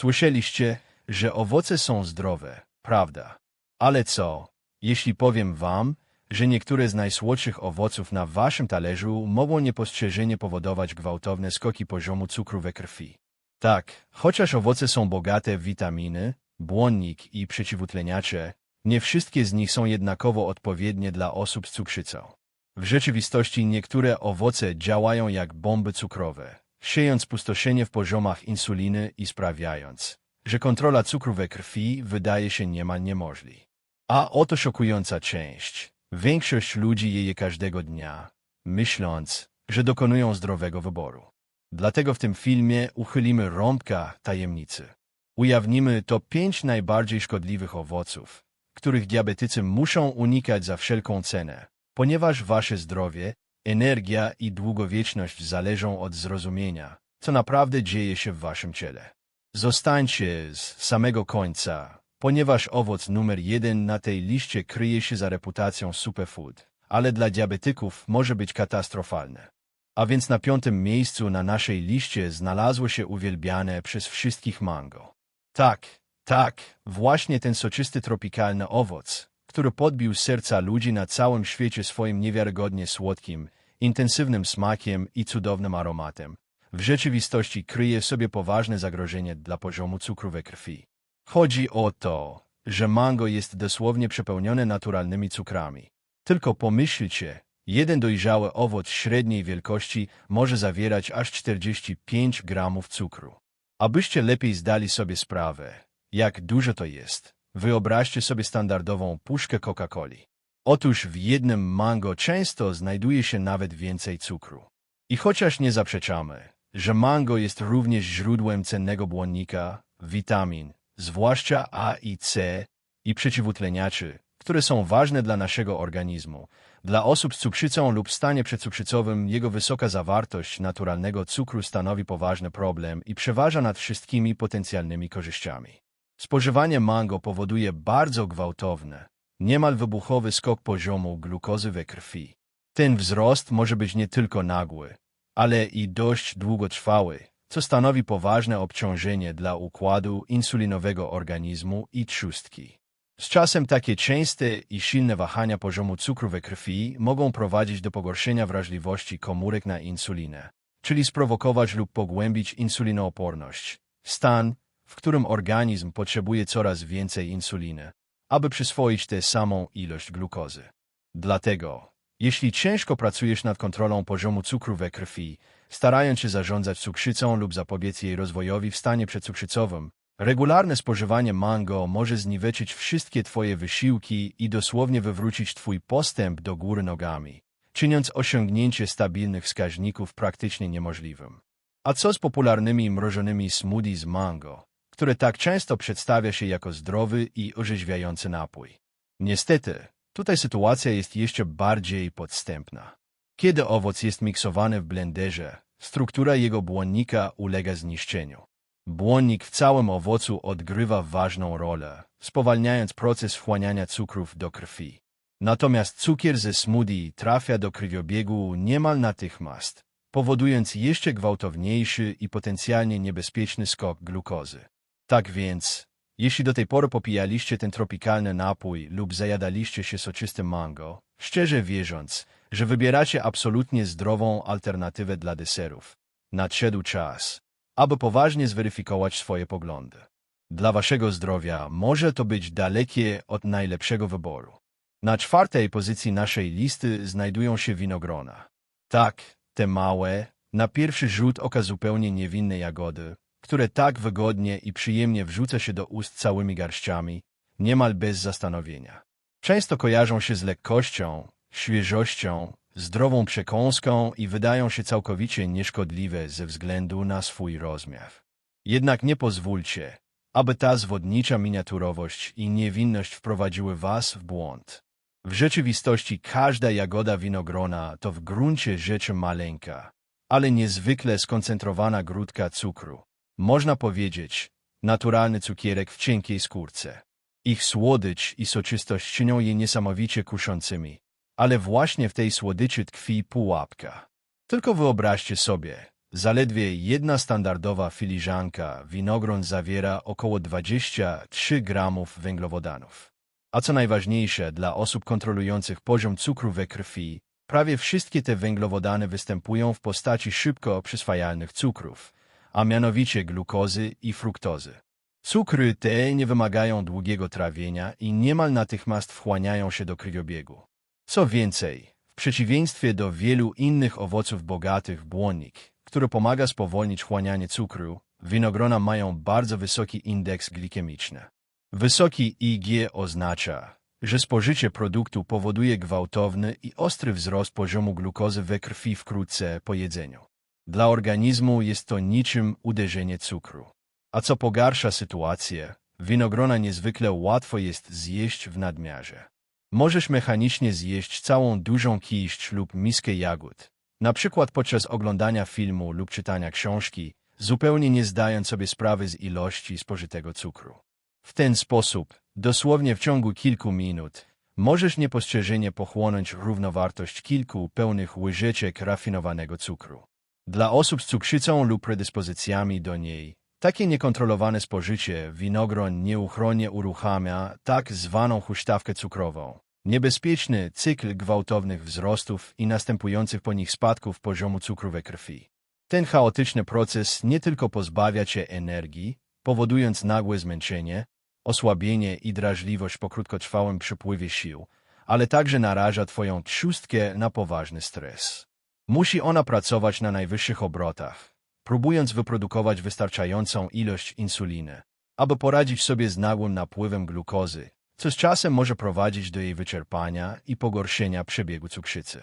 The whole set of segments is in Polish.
Słyszeliście, że owoce są zdrowe, prawda? Ale co, jeśli powiem wam, że niektóre z najsłodszych owoców na waszym talerzu mogą niepostrzeżenie powodować gwałtowne skoki poziomu cukru we krwi? Tak, chociaż owoce są bogate w witaminy, błonnik i przeciwutleniacze, nie wszystkie z nich są jednakowo odpowiednie dla osób z cukrzycą. W rzeczywistości niektóre owoce działają jak bomby cukrowe, siejąc pustoszenie w poziomach insuliny i sprawiając, że kontrola cukru we krwi wydaje się niemal niemożliwa. A oto szokująca część. Większość ludzi je je każdego dnia, myśląc, że dokonują zdrowego wyboru. Dlatego w tym filmie uchylimy rąbka tajemnicy. Ujawnimy to pięć najbardziej szkodliwych owoców, których diabetycy muszą unikać za wszelką cenę, ponieważ wasze zdrowie, energia i długowieczność zależą od zrozumienia, co naprawdę dzieje się w waszym ciele. Zostańcie z samego końca, ponieważ owoc numer jeden na tej liście kryje się za reputacją superfood, ale dla diabetyków może być katastrofalne. A więc na piątym miejscu na naszej liście znalazło się uwielbiane przez wszystkich mango. Tak, tak, właśnie ten soczysty tropikalny owoc, który podbił serca ludzi na całym świecie swoim niewiarygodnie słodkim, intensywnym smakiem i cudownym aromatem, w rzeczywistości kryje sobie poważne zagrożenie dla poziomu cukru we krwi. Chodzi o to, że mango jest dosłownie przepełnione naturalnymi cukrami. Tylko pomyślcie, jeden dojrzały owoc średniej wielkości może zawierać aż 45 gramów cukru. Abyście lepiej zdali sobie sprawę, jak dużo to jest, wyobraźcie sobie standardową puszkę Coca-Coli. Otóż w jednym mango często znajduje się nawet więcej cukru. I chociaż nie zaprzeczamy, że mango jest również źródłem cennego błonnika, witamin, zwłaszcza A i C, i przeciwutleniaczy, które są ważne dla naszego organizmu. Dla osób z cukrzycą lub stanie przedcukrzycowym jego wysoka zawartość naturalnego cukru stanowi poważny problem i przeważa nad wszystkimi potencjalnymi korzyściami. Spożywanie mango powoduje bardzo gwałtowny, niemal wybuchowy skok poziomu glukozy we krwi. Ten wzrost może być nie tylko nagły, ale i dość długotrwały, co stanowi poważne obciążenie dla układu insulinowego organizmu i trzustki. Z czasem takie częste i silne wahania poziomu cukru we krwi mogą prowadzić do pogorszenia wrażliwości komórek na insulinę, czyli sprowokować lub pogłębić insulinooporność, stan, w którym organizm potrzebuje coraz więcej insuliny, aby przyswoić tę samą ilość glukozy. Dlatego, jeśli ciężko pracujesz nad kontrolą poziomu cukru we krwi, starając się zarządzać cukrzycą lub zapobiec jej rozwojowi w stanie przedcukrzycowym, regularne spożywanie mango może zniweczyć wszystkie Twoje wysiłki i dosłownie wywrócić Twój postęp do góry nogami, czyniąc osiągnięcie stabilnych wskaźników praktycznie niemożliwym. A co z popularnymi mrożonymi smoothie z mango, które tak często przedstawia się jako zdrowy i orzeźwiający napój? Niestety, tutaj sytuacja jest jeszcze bardziej podstępna. Kiedy owoc jest miksowany w blenderze, struktura jego błonnika ulega zniszczeniu. Błonnik w całym owocu odgrywa ważną rolę, spowalniając proces wchłaniania cukrów do krwi. Natomiast cukier ze smoothie trafia do krwiobiegu niemal natychmiast, powodując jeszcze gwałtowniejszy i potencjalnie niebezpieczny skok glukozy. Tak więc, jeśli do tej pory popijaliście ten tropikalny napój lub zajadaliście się soczystym mango, szczerze wierząc, że wybieracie absolutnie zdrową alternatywę dla deserów. Nadszedł czas, aby poważnie zweryfikować swoje poglądy. Dla waszego zdrowia może to być dalekie od najlepszego wyboru. Na czwartej pozycji naszej listy znajdują się winogrona. Tak, te małe, na pierwszy rzut oka zupełnie niewinne jagody, które tak wygodnie i przyjemnie wrzuca się do ust całymi garściami, niemal bez zastanowienia. Często kojarzą się z lekkością, świeżością, zdrową przekąską i wydają się całkowicie nieszkodliwe ze względu na swój rozmiar. Jednak nie pozwólcie, aby ta zwodnicza miniaturowość i niewinność wprowadziły was w błąd. W rzeczywistości każda jagoda winogrona to w gruncie rzeczy maleńka, ale niezwykle skoncentrowana grudka cukru. Można powiedzieć, naturalny cukierek w cienkiej skórce. Ich słodycz i soczystość czynią je niesamowicie kuszącymi, ale właśnie w tej słodyczy tkwi pułapka. Tylko wyobraźcie sobie, Zaledwie jedna standardowa filiżanka winogron zawiera około 23 gramów węglowodanów. A co najważniejsze dla osób kontrolujących poziom cukru we krwi, prawie wszystkie te węglowodany występują w postaci szybko przyswajalnych cukrów, a mianowicie glukozy i fruktozy. Cukry te nie wymagają długiego trawienia i niemal natychmiast wchłaniają się do krwiobiegu. Co więcej, w przeciwieństwie do wielu innych owoców bogatych w błonnik, który pomaga spowolnić chłanianie cukru, winogrona mają bardzo wysoki indeks glikemiczny. Wysoki IG oznacza, że spożycie produktu powoduje gwałtowny i ostry wzrost poziomu glukozy we krwi wkrótce po jedzeniu. Dla organizmu jest to niczym uderzenie cukru. A co pogarsza sytuację, winogrona niezwykle łatwo jest zjeść w nadmiarze. Możesz mechanicznie zjeść całą dużą kiść lub miskę jagód, na przykład podczas oglądania filmu lub czytania książki, zupełnie nie zdając sobie sprawy z ilości spożytego cukru. W ten sposób, dosłownie w ciągu kilku minut, możesz niepostrzeżenie pochłonąć równowartość kilku pełnych łyżeczek rafinowanego cukru. Dla osób z cukrzycą lub predyspozycjami do niej, takie niekontrolowane spożycie winogron nieuchronnie uruchamia tak zwaną huśtawkę cukrową, niebezpieczny cykl gwałtownych wzrostów i następujących po nich spadków poziomu cukru we krwi. Ten chaotyczny proces nie tylko pozbawia cię energii, powodując nagłe zmęczenie, osłabienie i drażliwość po krótkotrwałym przypływie sił, ale także naraża twoją trzustkę na poważny stres. Musi ona pracować na najwyższych obrotach, próbując wyprodukować wystarczającą ilość insuliny, aby poradzić sobie z nagłym napływem glukozy, co z czasem może prowadzić do jej wyczerpania i pogorszenia przebiegu cukrzycy.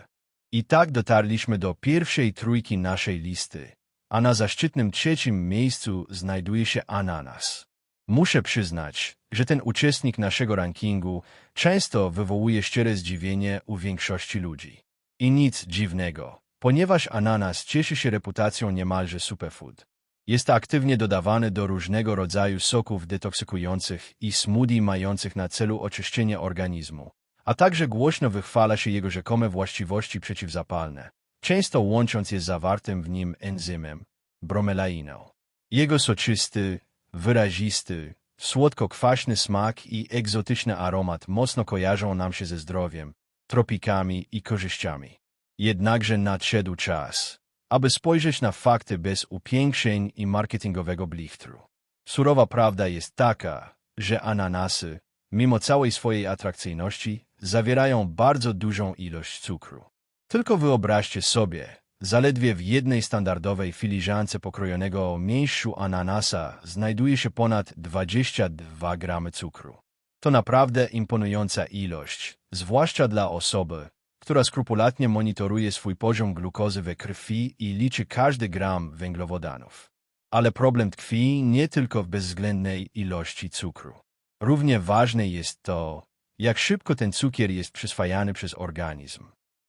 I tak dotarliśmy do pierwszej trójki naszej listy, a na zaszczytnym trzecim miejscu znajduje się ananas. Muszę przyznać, że ten uczestnik naszego rankingu często wywołuje szczere zdziwienie u większości ludzi. I nic dziwnego, ponieważ ananas cieszy się reputacją niemalże superfood. Jest aktywnie dodawany do różnego rodzaju soków detoksykujących i smoothie mających na celu oczyszczenie organizmu, a także głośno wychwala się jego rzekome właściwości przeciwzapalne, często łącząc je z zawartym w nim enzymem, bromelainą. Jego soczysty, wyrazisty, słodko-kwaśny smak i egzotyczny aromat mocno kojarzą nam się ze zdrowiem, tropikami i korzyściami. Jednakże nadszedł czas, aby spojrzeć na fakty bez upiększeń i marketingowego blichtru. Surowa prawda jest taka, że ananasy, mimo całej swojej atrakcyjności, zawierają bardzo dużą ilość cukru. Tylko wyobraźcie sobie, zaledwie w jednej standardowej filiżance pokrojonego mięśniu ananasa znajduje się ponad 22 gramy cukru. To naprawdę imponująca ilość, zwłaszcza dla osoby, która skrupulatnie monitoruje swój poziom glukozy we krwi i liczy każdy gram węglowodanów. Ale problem tkwi nie tylko w bezwzględnej ilości cukru. Równie ważne jest to, jak szybko ten cukier jest przyswajany przez organizm.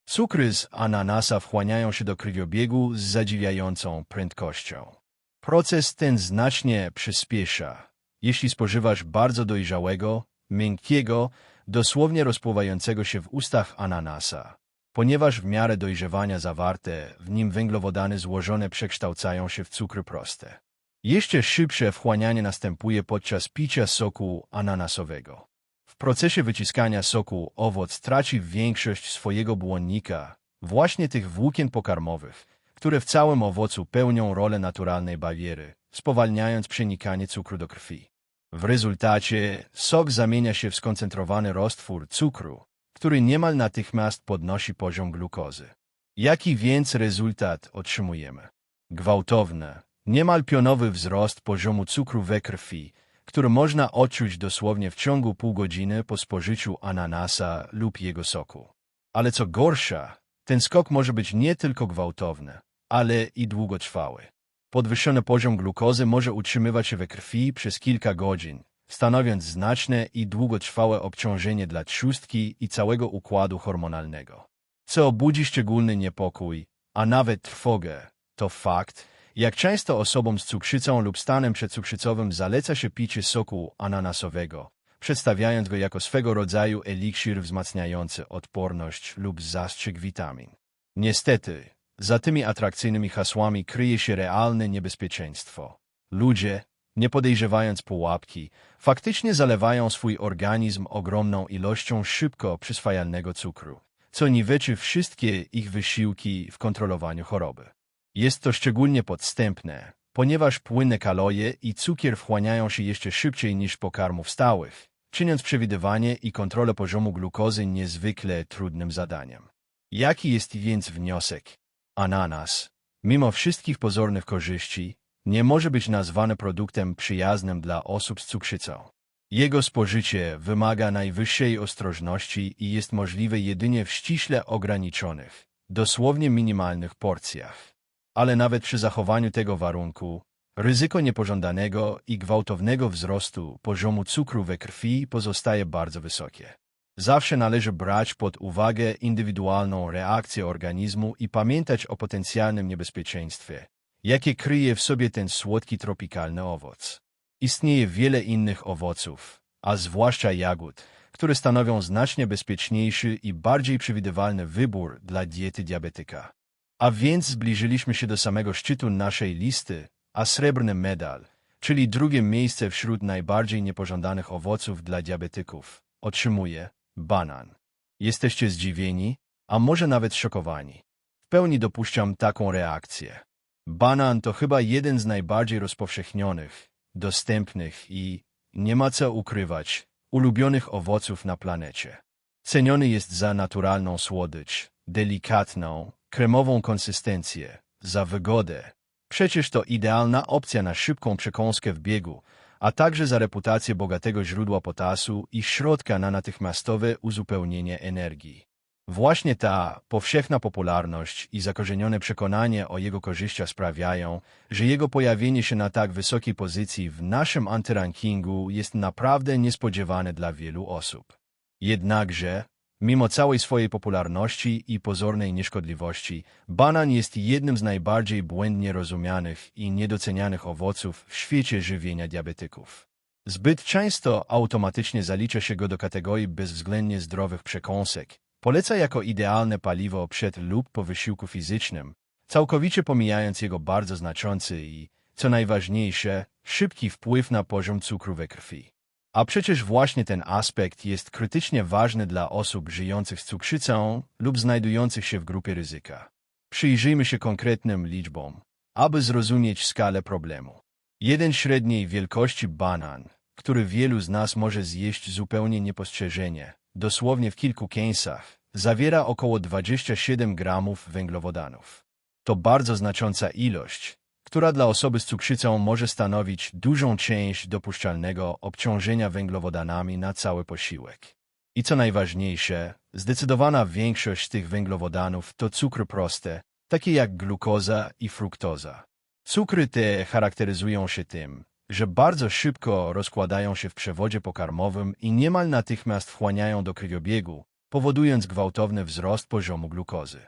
Cukry z ananasa wchłaniają się do krwiobiegu z zadziwiającą prędkością. Proces ten znacznie przyspiesza, jeśli spożywasz bardzo dojrzałego, miękkiego, dosłownie rozpływającego się w ustach ananasa, ponieważ w miarę dojrzewania zawarte w nim węglowodany złożone przekształcają się w cukry proste. Jeszcze szybsze wchłanianie następuje podczas picia soku ananasowego. W procesie wyciskania soku owoc traci większość swojego błonnika, właśnie tych włókien pokarmowych, które w całym owocu pełnią rolę naturalnej bariery, spowalniając przenikanie cukru do krwi. W rezultacie sok zamienia się w skoncentrowany roztwór cukru, który niemal natychmiast podnosi poziom glukozy. Jaki więc rezultat otrzymujemy? Gwałtowny, niemal pionowy wzrost poziomu cukru we krwi, który można odczuć dosłownie w ciągu pół godziny po spożyciu ananasa lub jego soku. Ale co gorsza, ten skok może być nie tylko gwałtowny, ale i długotrwały. Podwyższony poziom glukozy może utrzymywać się we krwi przez kilka godzin, stanowiąc znaczne i długotrwałe obciążenie dla trzustki i całego układu hormonalnego. Co budzi szczególny niepokój, a nawet trwogę, to fakt, jak często osobom z cukrzycą lub stanem przedcukrzycowym zaleca się picie soku ananasowego, przedstawiając go jako swego rodzaju eliksir wzmacniający odporność lub zastrzyk witamin. Niestety, Za tymi atrakcyjnymi hasłami kryje się realne niebezpieczeństwo. Ludzie, nie podejrzewając pułapki, faktycznie zalewają swój organizm ogromną ilością szybko przyswajalnego cukru, co niweczy wszystkie ich wysiłki w kontrolowaniu choroby. Jest to szczególnie podstępne, ponieważ płynne kalorie i cukier wchłaniają się jeszcze szybciej niż pokarmów stałych, czyniąc przewidywanie i kontrolę poziomu glukozy niezwykle trudnym zadaniem. Jaki jest więc wniosek? Ananas, mimo wszystkich pozornych korzyści, nie może być nazwany produktem przyjaznym dla osób z cukrzycą. Jego spożycie wymaga najwyższej ostrożności i jest możliwe jedynie w ściśle ograniczonych, dosłownie minimalnych porcjach. Ale nawet przy zachowaniu tego warunku, ryzyko niepożądanego i gwałtownego wzrostu poziomu cukru we krwi pozostaje bardzo wysokie. Zawsze należy brać pod uwagę indywidualną reakcję organizmu i pamiętać o potencjalnym niebezpieczeństwie, jakie kryje w sobie ten słodki tropikalny owoc. Istnieje wiele innych owoców, a zwłaszcza jagód, które stanowią znacznie bezpieczniejszy i bardziej przewidywalny wybór dla diety diabetyka. A więc zbliżyliśmy się do samego szczytu naszej listy, a srebrny medal, czyli drugie miejsce wśród najbardziej niepożądanych owoców dla diabetyków, otrzymuje banan. Jesteście zdziwieni, a może nawet szokowani. W pełni dopuszczam taką reakcję. Banan to chyba jeden z najbardziej rozpowszechnionych, dostępnych i, nie ma co ukrywać, ulubionych owoców na planecie. Ceniony jest za naturalną słodycz, delikatną, kremową konsystencję, za wygodę. Przecież to idealna opcja na szybką przekąskę w biegu, a także za reputację bogatego źródła potasu i środka na natychmiastowe uzupełnienie energii. Właśnie ta powszechna popularność i zakorzenione przekonanie o jego korzyściach sprawiają, że jego pojawienie się na tak wysokiej pozycji w naszym antyrankingu jest naprawdę niespodziewane dla wielu osób. Jednakże, mimo całej swojej popularności i pozornej nieszkodliwości, banan jest jednym z najbardziej błędnie rozumianych i niedocenianych owoców w świecie żywienia diabetyków. Zbyt często automatycznie zalicza się go do kategorii bezwzględnie zdrowych przekąsek, Poleca jako idealne paliwo przed lub po wysiłku fizycznym, całkowicie pomijając jego bardzo znaczący i, co najważniejsze, szybki wpływ na poziom cukru we krwi. A przecież właśnie ten aspekt jest krytycznie ważny dla osób żyjących z cukrzycą lub znajdujących się w grupie ryzyka. Przyjrzyjmy się konkretnym liczbom, aby zrozumieć skalę problemu. Jeden średniej wielkości banan, który wielu z nas może zjeść zupełnie niepostrzeżenie, dosłownie w kilku kęsach, zawiera około 27 gramów węglowodanów. To bardzo znacząca ilość, która dla osoby z cukrzycą może stanowić dużą część dopuszczalnego obciążenia węglowodanami na cały posiłek. I co najważniejsze, zdecydowana większość tych węglowodanów to cukry proste, takie jak glukoza i fruktoza. Cukry te charakteryzują się tym, że bardzo szybko rozkładają się w przewodzie pokarmowym i niemal natychmiast wchłaniają do krwiobiegu, powodując gwałtowny wzrost poziomu glukozy.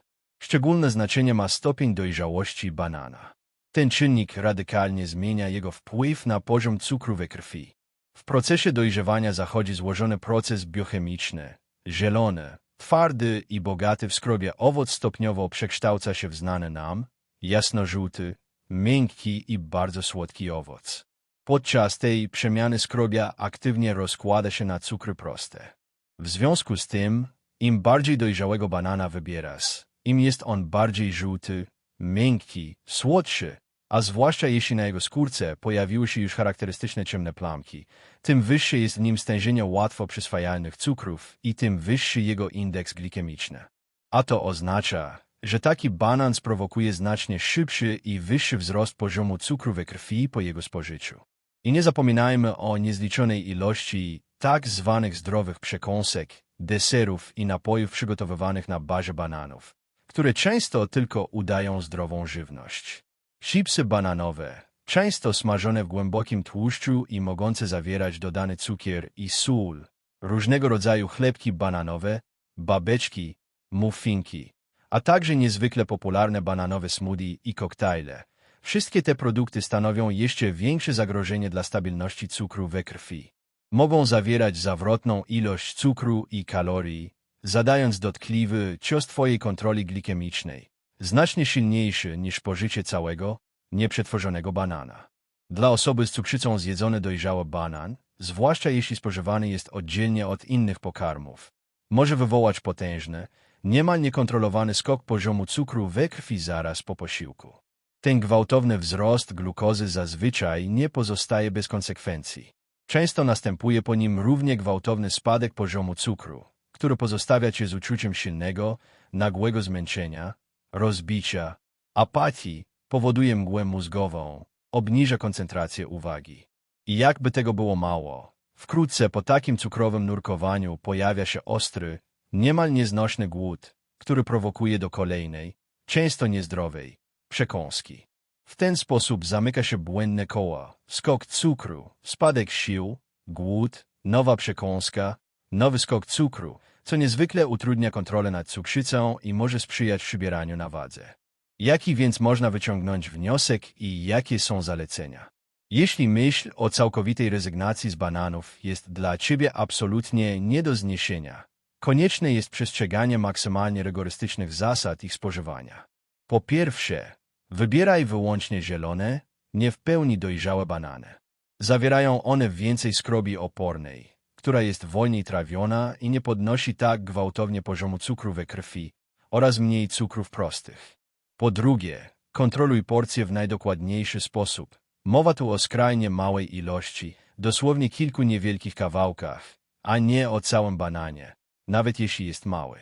Szczególne znaczenie ma stopień dojrzałości banana. Ten czynnik radykalnie zmienia jego wpływ na poziom cukru we krwi. W procesie dojrzewania zachodzi złożony proces biochemiczny. Zielony, twardy i bogaty w skrobie owoc stopniowo przekształca się w znany nam, jasnożółty, miękki i bardzo słodki owoc. Podczas tej przemiany skrobia aktywnie rozkłada się na cukry proste. W związku z tym, im bardziej dojrzałego banana wybierasz, im jest on bardziej żółty, miękki, słodszy, a zwłaszcza jeśli na jego skórce pojawiły się już charakterystyczne ciemne plamki, tym wyższe jest w nim stężenie łatwo przyswajalnych cukrów i tym wyższy jego indeks glikemiczny. A to oznacza, że taki banan sprowokuje znacznie szybszy i wyższy wzrost poziomu cukru we krwi po jego spożyciu. I nie zapominajmy o niezliczonej ilości tak zwanych zdrowych przekąsek, deserów i napojów przygotowywanych na bazie bananów, które często tylko udają zdrową żywność. Chipsy bananowe, często smażone w głębokim tłuszczu i mogące zawierać dodany cukier i sól, różnego rodzaju chlebki bananowe, babeczki, muffinki, a także niezwykle popularne bananowe smoothie i koktajle. Wszystkie te produkty stanowią jeszcze większe zagrożenie dla stabilności cukru we krwi. Mogą zawierać zawrotną ilość cukru i kalorii, zadając dotkliwy cios Twojej kontroli glikemicznej, znacznie silniejszy niż spożycie całego, nieprzetworzonego banana. Dla osoby z cukrzycą zjedzony dojrzały banan, zwłaszcza jeśli spożywany jest oddzielnie od innych pokarmów, może wywołać potężny, niemal niekontrolowany skok poziomu cukru we krwi zaraz po posiłku. Ten gwałtowny wzrost glukozy zazwyczaj nie pozostaje bez konsekwencji. Często następuje po nim równie gwałtowny spadek poziomu cukru, który pozostawia cię z uczuciem silnego, nagłego zmęczenia, rozbicia, apatii, powoduje mgłę mózgową, obniża koncentrację uwagi. I jakby tego było mało, wkrótce po takim cukrowym nurkowaniu pojawia się ostry, niemal nieznośny głód, który prowokuje do kolejnej, często niezdrowej, przekąski. W ten sposób zamyka się błędne koło, skok cukru, spadek sił, głód, nowa przekąska, nowy skok cukru, co niezwykle utrudnia kontrolę nad cukrzycą i może sprzyjać przybieraniu na wadze. Jaki więc można wyciągnąć wniosek i jakie są zalecenia? Jeśli myśl o całkowitej rezygnacji z bananów jest dla Ciebie absolutnie nie do zniesienia, konieczne jest przestrzeganie maksymalnie rygorystycznych zasad ich spożywania. Po pierwsze, wybieraj wyłącznie zielone, nie w pełni dojrzałe banany. Zawierają one więcej skrobi opornej, która jest wolniej trawiona i nie podnosi tak gwałtownie poziomu cukru we krwi oraz mniej cukrów prostych. Po drugie, kontroluj porcje w najdokładniejszy sposób. Mowa tu o skrajnie małej ilości, dosłownie kilku niewielkich kawałkach, a nie o całym bananie, nawet jeśli jest mały.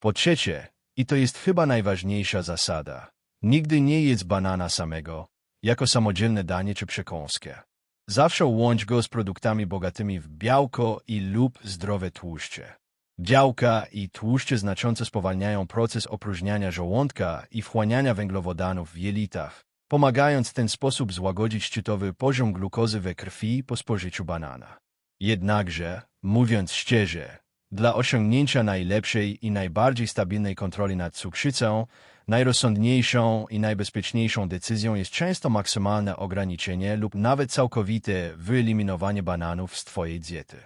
Po trzecie, i to jest chyba najważniejsza zasada, nigdy nie jedz banana samego, jako samodzielne danie czy przekąskę. Zawsze łącz go z produktami bogatymi w białko i lub zdrowe tłuszcze. Białka i tłuszcze znacząco spowalniają proces opróżniania żołądka i wchłaniania węglowodanów w jelitach, pomagając w ten sposób złagodzić szczytowy poziom glukozy we krwi po spożyciu banana. Jednakże, mówiąc szczerze, dla osiągnięcia najlepszej i najbardziej stabilnej kontroli nad cukrzycą, najrozsądniejszą i najbezpieczniejszą decyzją jest często maksymalne ograniczenie lub nawet całkowite wyeliminowanie bananów z Twojej diety.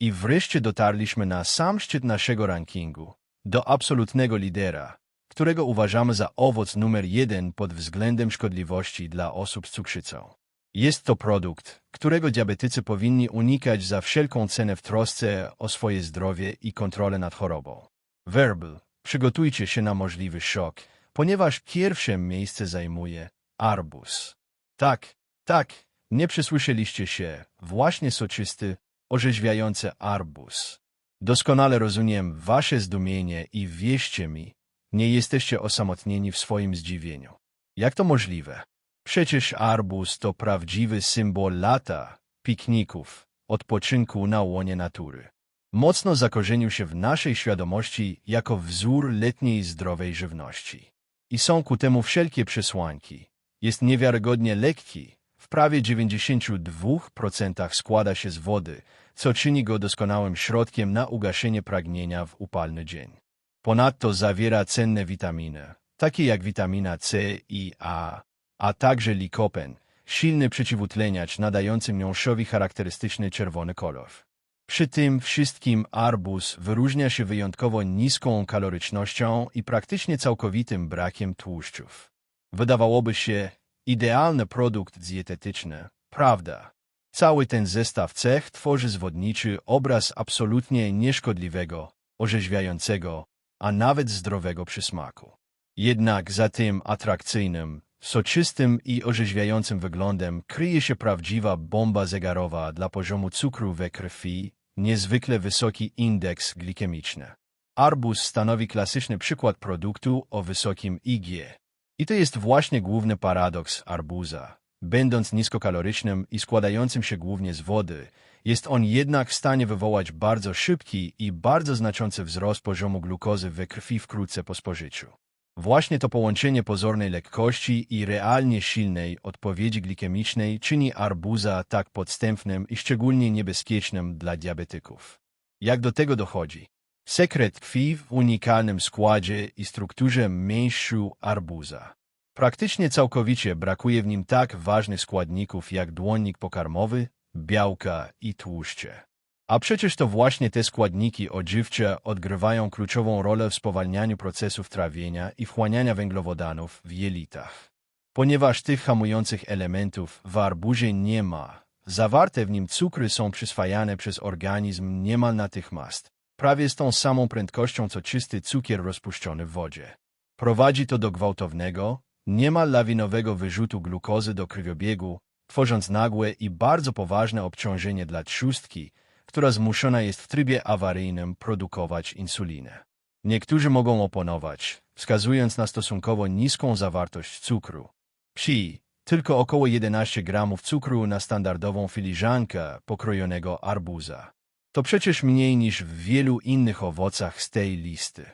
I wreszcie dotarliśmy na sam szczyt naszego rankingu, do absolutnego lidera, którego uważamy za owoc numer jeden pod względem szkodliwości dla osób z cukrzycą. Jest to produkt, którego diabetycy powinni unikać za wszelką cenę w trosce o swoje zdrowie i kontrolę nad chorobą. Verbal, przygotujcie się na możliwy szok, ponieważ pierwsze miejsce zajmuje arbuz. Tak, tak, nie przysłyszeliście się, właśnie soczysty, orzeźwiający arbuz. Doskonale rozumiem wasze zdumienie i wierzcie mi, nie jesteście osamotnieni w swoim zdziwieniu. Jak to możliwe? Przecież arbuz to prawdziwy symbol lata, pikników, odpoczynku na łonie natury. Mocno zakorzenił się w naszej świadomości jako wzór letniej zdrowej żywności. I są ku temu wszelkie przesłanki. Jest niewiarygodnie lekki, w prawie 92% składa się z wody, co czyni go doskonałym środkiem na ugaszenie pragnienia w upalny dzień. Ponadto zawiera cenne witaminy, takie jak witamina C i A, a także likopen, silny przeciwutleniacz nadający miąższowi charakterystyczny czerwony kolor. Przy tym wszystkim arbuz wyróżnia się wyjątkowo niską kalorycznością i praktycznie całkowitym brakiem tłuszczów. Wydawałoby się idealny produkt dietetyczny, prawda? Cały ten zestaw cech tworzy zwodniczy obraz absolutnie nieszkodliwego, orzeźwiającego, a nawet zdrowego przysmaku. Jednak za tym atrakcyjnym, soczystym i orzeźwiającym wyglądem kryje się prawdziwa bomba zegarowa dla poziomu cukru we krwi, niezwykle wysoki indeks glikemiczny. Arbuz stanowi klasyczny przykład produktu o wysokim IG. I to jest właśnie główny paradoks arbuza. Będąc niskokalorycznym i składającym się głównie z wody, jest on jednak w stanie wywołać bardzo szybki i bardzo znaczący wzrost poziomu glukozy we krwi wkrótce po spożyciu. Właśnie to połączenie pozornej lekkości i realnie silnej odpowiedzi glikemicznej czyni arbuza tak podstępnym i szczególnie niebezpiecznym dla diabetyków. Jak do tego dochodzi? Sekret tkwi w unikalnym składzie i strukturze mięśniu arbuza. Praktycznie całkowicie brakuje w nim tak ważnych składników jak dłonnik pokarmowy, białka i tłuszcze. A przecież to właśnie te składniki odżywcze odgrywają kluczową rolę w spowalnianiu procesów trawienia i wchłaniania węglowodanów w jelitach. Ponieważ tych hamujących elementów w arbuzie nie ma, zawarte w nim cukry są przyswajane przez organizm niemal natychmiast, prawie z tą samą prędkością co czysty cukier rozpuszczony w wodzie. Prowadzi to do gwałtownego, niemal lawinowego wyrzutu glukozy do krwiobiegu, tworząc nagłe i bardzo poważne obciążenie dla trzustki, która zmuszona jest w trybie awaryjnym produkować insulinę. Niektórzy mogą oponować, wskazując na stosunkowo niską zawartość cukru. Psi, tylko około 11 gramów cukru na standardową filiżankę pokrojonego arbuza. To przecież mniej niż w wielu innych owocach z tej listy.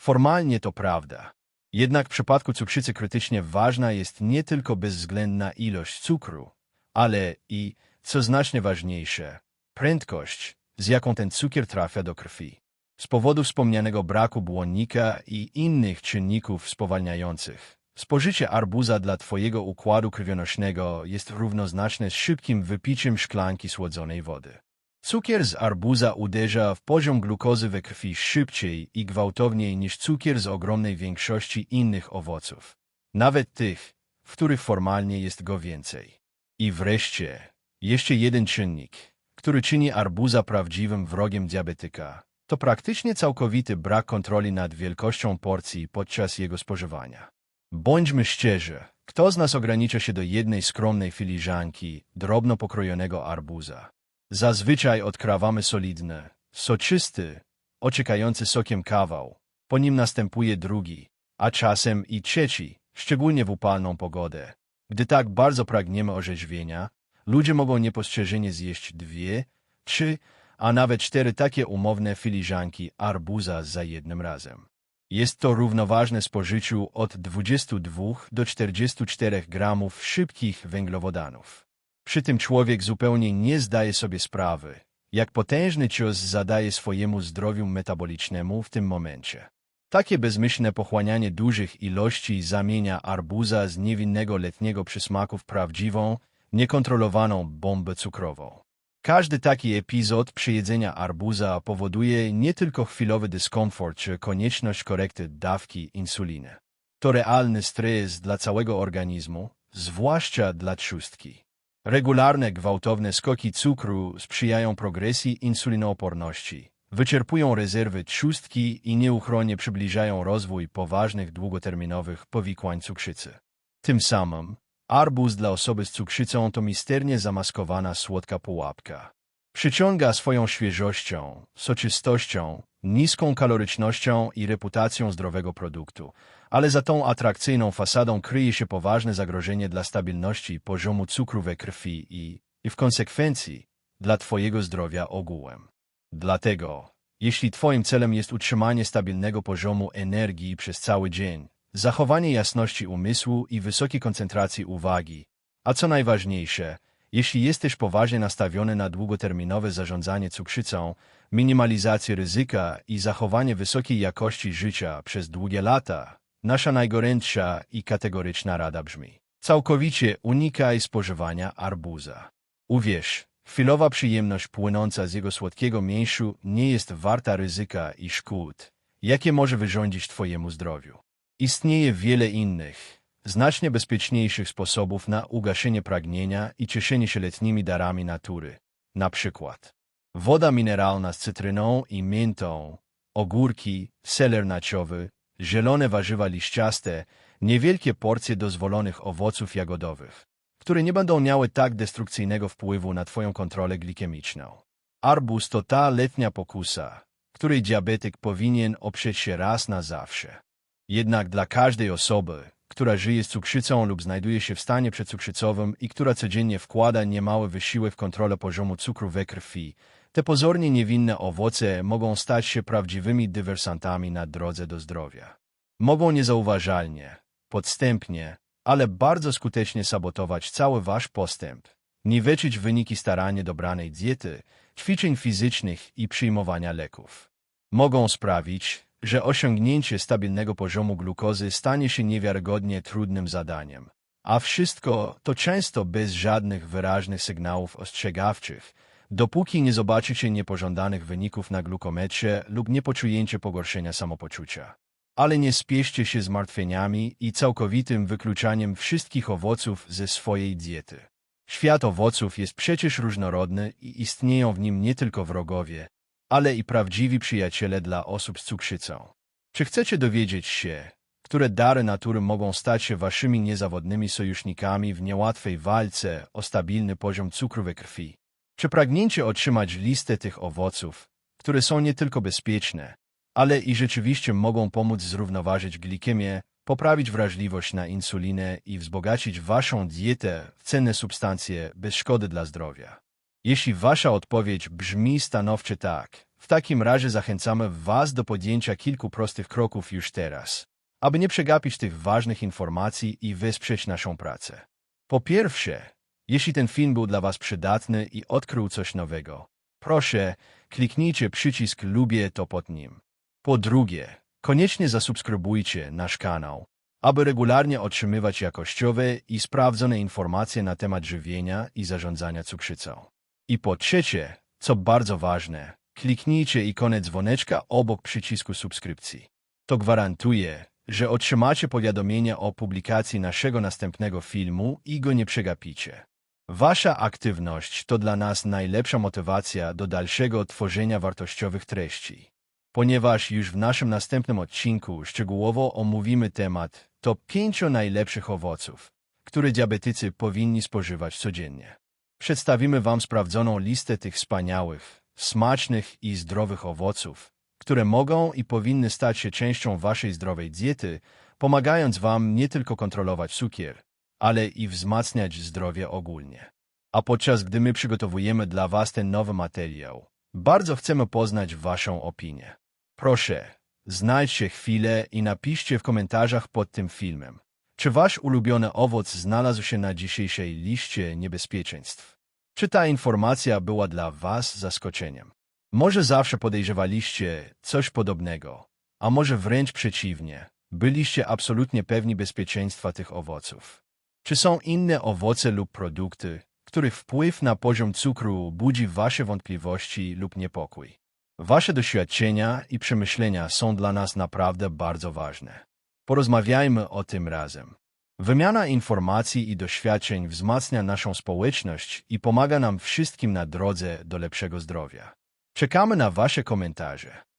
Formalnie to prawda. Jednak w przypadku cukrzycy krytycznie ważna jest nie tylko bezwzględna ilość cukru, ale i, co znacznie ważniejsze, prędkość, z jaką ten cukier trafia do krwi. Z powodu wspomnianego braku błonnika i innych czynników spowalniających, spożycie arbuza dla Twojego układu krwionośnego jest równoznaczne z szybkim wypiciem szklanki słodzonej wody. Cukier z arbuza uderza w poziom glukozy we krwi szybciej i gwałtowniej niż cukier z ogromnej większości innych owoców, nawet tych, w których formalnie jest go więcej. I wreszcie, jeszcze jeden czynnik, który czyni arbuza prawdziwym wrogiem diabetyka, to praktycznie całkowity brak kontroli nad wielkością porcji podczas jego spożywania. Bądźmy szczerzy, kto z nas ogranicza się do jednej skromnej filiżanki drobno pokrojonego arbuza? Zazwyczaj odkrawamy solidny, soczysty, ociekający sokiem kawał. Po nim następuje drugi, a czasem i trzeci, szczególnie w upalną pogodę. Gdy tak bardzo pragniemy orzeźwienia, ludzie mogą niepostrzeżenie zjeść dwie, trzy, a nawet cztery takie umowne filiżanki arbuza za jednym razem. Jest to równoważne spożyciu od 22 do 44 gramów szybkich węglowodanów. Przy tym człowiek zupełnie nie zdaje sobie sprawy, jak potężny cios zadaje swojemu zdrowiu metabolicznemu w tym momencie. Takie bezmyślne pochłanianie dużych ilości zamienia arbuza z niewinnego letniego przysmaku w prawdziwą, niekontrolowaną bombę cukrową. Każdy taki epizod przyjedzenia arbuza powoduje nie tylko chwilowy dyskomfort czy konieczność korekty dawki insuliny. To realny stres dla całego organizmu, zwłaszcza dla trzustki. Regularne, gwałtowne skoki cukru sprzyjają progresji insulinooporności, wyczerpują rezerwy trzustki i nieuchronnie przybliżają rozwój poważnych długoterminowych powikłań cukrzycy. Tym samym arbuz dla osoby z cukrzycą to misternie zamaskowana słodka pułapka. Przyciąga swoją świeżością, soczystością, niską kalorycznością i reputacją zdrowego produktu, ale za tą atrakcyjną fasadą kryje się poważne zagrożenie dla stabilności poziomu cukru we krwi i, i w konsekwencji, dla Twojego zdrowia ogółem. Dlatego, jeśli Twoim celem jest utrzymanie stabilnego poziomu energii przez cały dzień, zachowanie jasności umysłu i wysokiej koncentracji uwagi, a co najważniejsze, jeśli jesteś poważnie nastawiony na długoterminowe zarządzanie cukrzycą, minimalizację ryzyka i zachowanie wysokiej jakości życia przez długie lata, nasza najgorętsza i kategoryczna rada brzmi. Całkowicie unikaj spożywania arbuza. Uwierz, chwilowa przyjemność płynąca z jego słodkiego mięsiu nie jest warta ryzyka i szkód, jakie może wyrządzić Twojemu zdrowiu. Istnieje wiele innych, znacznie bezpieczniejszych sposobów na ugaszenie pragnienia i cieszenie się letnimi darami natury. Na przykład woda mineralna z cytryną i miętą, ogórki, seler naciowy, zielone warzywa liściaste, niewielkie porcje dozwolonych owoców jagodowych, które nie będą miały tak destrukcyjnego wpływu na Twoją kontrolę glikemiczną. Arbuz to ta letnia pokusa, której diabetyk powinien oprzeć się raz na zawsze. Jednak dla każdej osoby, która żyje z cukrzycą lub znajduje się w stanie przedcukrzycowym i która codziennie wkłada niemały wysiłek w kontrolę poziomu cukru we krwi, te pozornie niewinne owoce mogą stać się prawdziwymi dywersantami na drodze do zdrowia. Mogą niezauważalnie, podstępnie, ale bardzo skutecznie sabotować cały wasz postęp, niweczyć wyniki staranie dobranej diety, ćwiczeń fizycznych i przyjmowania leków. Mogą sprawić, że osiągnięcie stabilnego poziomu glukozy stanie się niewiarygodnie trudnym zadaniem. A wszystko to często bez żadnych wyraźnych sygnałów ostrzegawczych, Dopóki nie zobaczycie niepożądanych wyników na glukometrze lub nie poczujecie pogorszenia samopoczucia. Ale nie spieszcie się z martwieniami i całkowitym wykluczaniem wszystkich owoców ze swojej diety. Świat owoców jest przecież różnorodny i istnieją w nim nie tylko wrogowie, ale i prawdziwi przyjaciele dla osób z cukrzycą. Czy chcecie dowiedzieć się, które dary natury mogą stać się waszymi niezawodnymi sojusznikami w niełatwej walce o stabilny poziom cukru we krwi? Czy pragniecie otrzymać listę tych owoców, które są nie tylko bezpieczne, ale i rzeczywiście mogą pomóc zrównoważyć glikemię, poprawić wrażliwość na insulinę i wzbogacić waszą dietę w cenne substancje bez szkody dla zdrowia? Jeśli wasza odpowiedź brzmi stanowczo tak, w takim razie zachęcamy was do podjęcia kilku prostych kroków już teraz, aby nie przegapić tych ważnych informacji i wesprzeć naszą pracę. Po pierwsze, jeśli ten film był dla was przydatny i odkrył coś nowego, proszę, kliknijcie przycisk lubię to pod nim. Po drugie, koniecznie zasubskrybujcie nasz kanał, aby regularnie otrzymywać jakościowe i sprawdzone informacje na temat żywienia i zarządzania cukrzycą. I po trzecie, co bardzo ważne, kliknijcie ikonę dzwoneczka obok przycisku subskrypcji. To gwarantuje, że otrzymacie powiadomienia o publikacji naszego następnego filmu i go nie przegapicie. Wasza aktywność to dla nas najlepsza motywacja do dalszego tworzenia wartościowych treści. Ponieważ już w naszym następnym odcinku szczegółowo omówimy temat top 5 najlepszych owoców, które diabetycy powinni spożywać codziennie. Przedstawimy Wam sprawdzoną listę tych wspaniałych, smacznych i zdrowych owoców, które mogą i powinny stać się częścią Waszej zdrowej diety, pomagając Wam nie tylko kontrolować cukier, ale i wzmacniać zdrowie ogólnie. A podczas gdy my przygotowujemy dla Was ten nowy materiał, bardzo chcemy poznać Waszą opinię. Proszę, znajdźcie chwilę i napiszcie w komentarzach pod tym filmem, czy Wasz ulubiony owoc znalazł się na dzisiejszej liście niebezpieczeństw. Czy ta informacja była dla Was zaskoczeniem? Może zawsze podejrzewaliście coś podobnego, a może wręcz przeciwnie, byliście absolutnie pewni bezpieczeństwa tych owoców. Czy są inne owoce lub produkty, których wpływ na poziom cukru budzi Wasze wątpliwości lub niepokój? Wasze doświadczenia i przemyślenia są dla nas naprawdę bardzo ważne. Porozmawiajmy o tym razem. Wymiana informacji i doświadczeń wzmacnia naszą społeczność i pomaga nam wszystkim na drodze do lepszego zdrowia. Czekamy na Wasze komentarze.